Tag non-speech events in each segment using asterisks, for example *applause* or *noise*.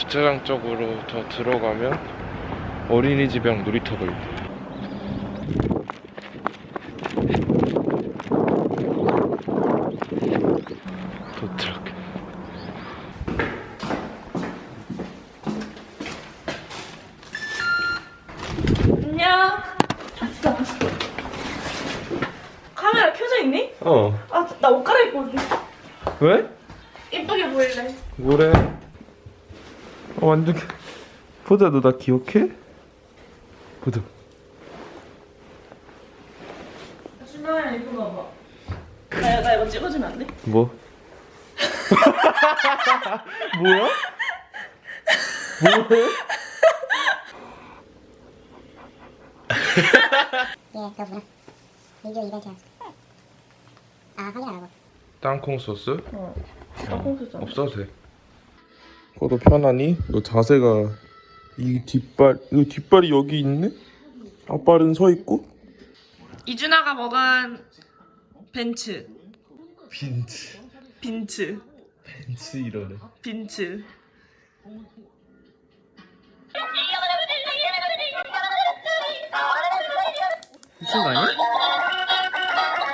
주차장 쪽으로 더 들어가면 어린이집이랑 놀이터가 있대. 도트럭. 안녕. 카메라 켜져 있니? 어. 아, 나 옷 갈아입고 올게. 왜? 이쁘게 보일래. 뭐래? 어, 완전. 보자, 너 나 기억해? 보자. 준호야, 이거 봐봐. 나, 나 이거 찍어주면 안 돼? 뭐? *laughs* 뭐야? 뭐해? 예, 그거구나. 미디어 이벤트 연습. 아, 확인 안 하고. 땅콩 소스? 어. 땅콩 소스 안 없어도 돼. 그것도 편하니? 너 자세가 이 뒷발, 이 뒷발이 여기 있네? 앞발은 서 있고? 이준아가 먹은 벤츠. 빈츠. 빈츠. 빈츠 이러네. 빈츠. 미친 거 아니야?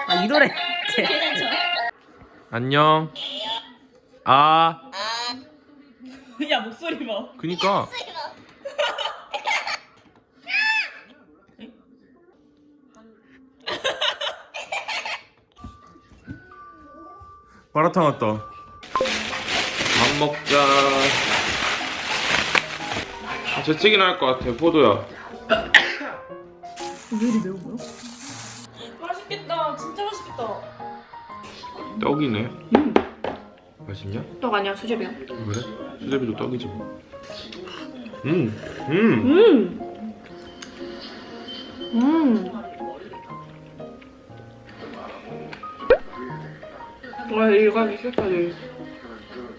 아 이거래. 안녕. 아, 야, 목소리 봐. 그니까. 마라탕 왔다. 밥 먹자. 아, 재채기 날 것 같아, 포도야. 맛있겠다. 진짜 맛있겠다. 떡이네. 맛있냐? 떡 아니야, 수제비야. 그래? 수제비도 떡이지 뭐. 음, 음. 음. 음. 와, 일가기 싫다, 내일.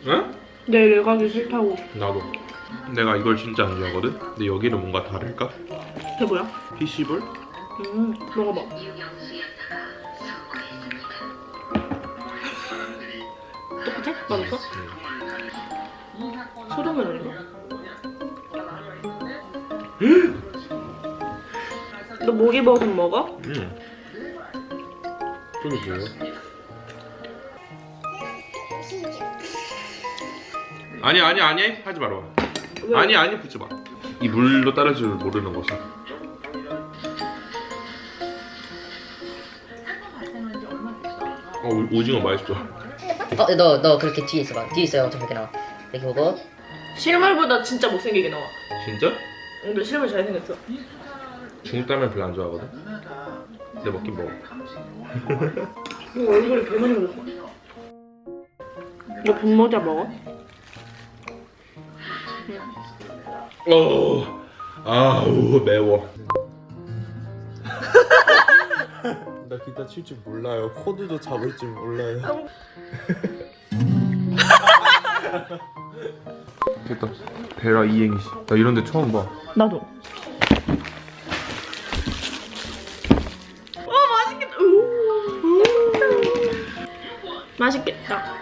응? 내일 일가기 싫다고. 나도. 내가 이걸 진짜 안 좋아하거든? 근데 여기는 뭔가 다를까? 그게 뭐야? 피시볼? 음, 먹어봐. 맛있어? 소금은 아닌가? 너 모기버섯 먹어? 응. 저게 뭐야? 아니 아니 아니 하지 말아. 왜? 아니 아니 붙지 마. 이 물로 따를 줄 모르는 것이. 어 오- 오징어 맛있어. 어, 너, 너 그렇게 뒤에 있어봐. 뒤에 있어요. 엄청 그렇게 나와. 이렇게 보고. 실물보다 진짜 못생기게 나와. 진짜? 근데 실물 잘생겼어. 중국 라면 별로 안 좋아하거든. 근데 먹긴 먹어. 너 얼굴이 개 많이 올랐어. 너 분모자 먹어? 어, 아우 매워. *laughs* 나 기타 칠 줄 몰라요. 코드도 잡을 줄 몰라요. 됐다. 베라 이행시. 나 이런 데 처음 봐. 나도. 와 맛있겠다. 우. 맛있겠다.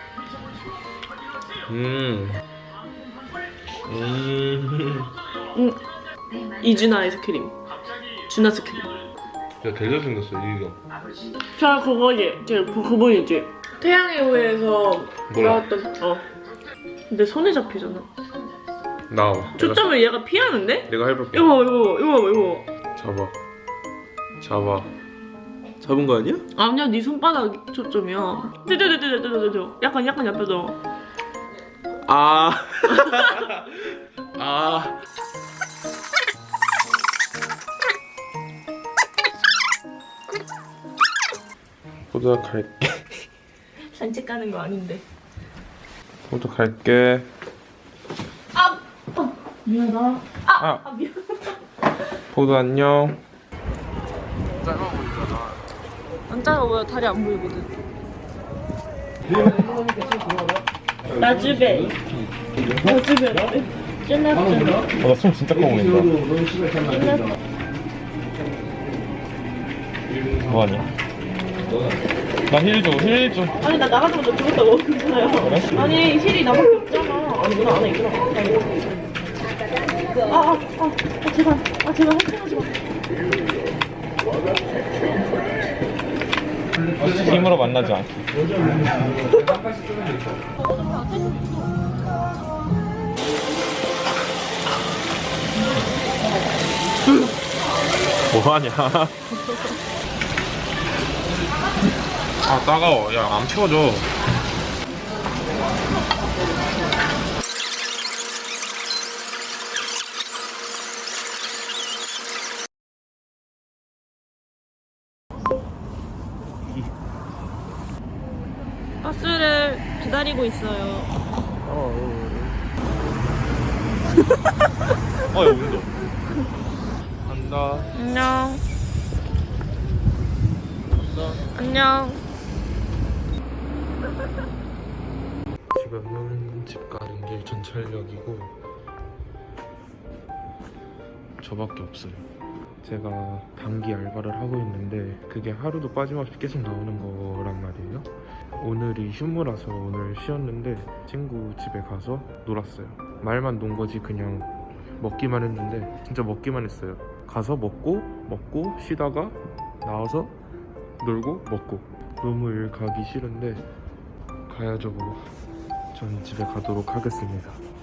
음. 음. 응. 이준아 아이스크림. 준아 스크림. 야, 되게 생겼어, 이거. 저 그거지. 저 그, 그분이지. 태양의 후예에서 몰라. 나왔던. 어. 근데 손에 잡히잖아. 나와. 내가, 초점을 얘가 피하는데? 내가 해볼게. 이거 봐, 이거 이거 봐, 이거. 봐. 잡아. 잡아. 잡은 거 아니야? 아니야, 네 손바닥 초점이야. 뚜두두두두두두. 약간 약간 얇아져. 아. *laughs* 아. 갈게. *laughs* 산책 가는 거 아닌데. 포도 갈게. 아, 어, 미안하다. 아, 아 미안. 포도 안녕. 안 작아 보여. 다리 안 보이거든. 나즈베. 끝났어. 어, 나숨 진짜 커 보인다. 뭐하냐? 나 힐 줘, 힐 줘. 아니 나 나가자마자 죽었다 먹었잖아요. 아니 힐이 나밖에 없잖아. 아니구나 안에 있구나. 아, 아, 아, 아, 제발, 아, 제발 확신하지 마. 힘으로 만나지 않게. *laughs* 뭐하냐? *laughs* 아 따가워. 야안 치워져. 버스를 기다리고 있어요. 어, 야, 운동. 간다. 안녕. 안녕. 지금은 집 가는 길 전철역이고 저밖에 없어요. 제가 단기 알바를 하고 있는데 그게 하루도 빠짐없이 계속 나오는 거란 말이에요. 오늘이 휴무라서 오늘 쉬었는데 친구 집에 가서 놀았어요. 말만 논 거지 그냥 먹기만 했는데 진짜 먹기만 했어요. 가서 먹고 먹고 쉬다가 나와서 놀고 먹고 너무 일 가기 싫은데 가야죠 뭐. 전 집에 가도록 하겠습니다.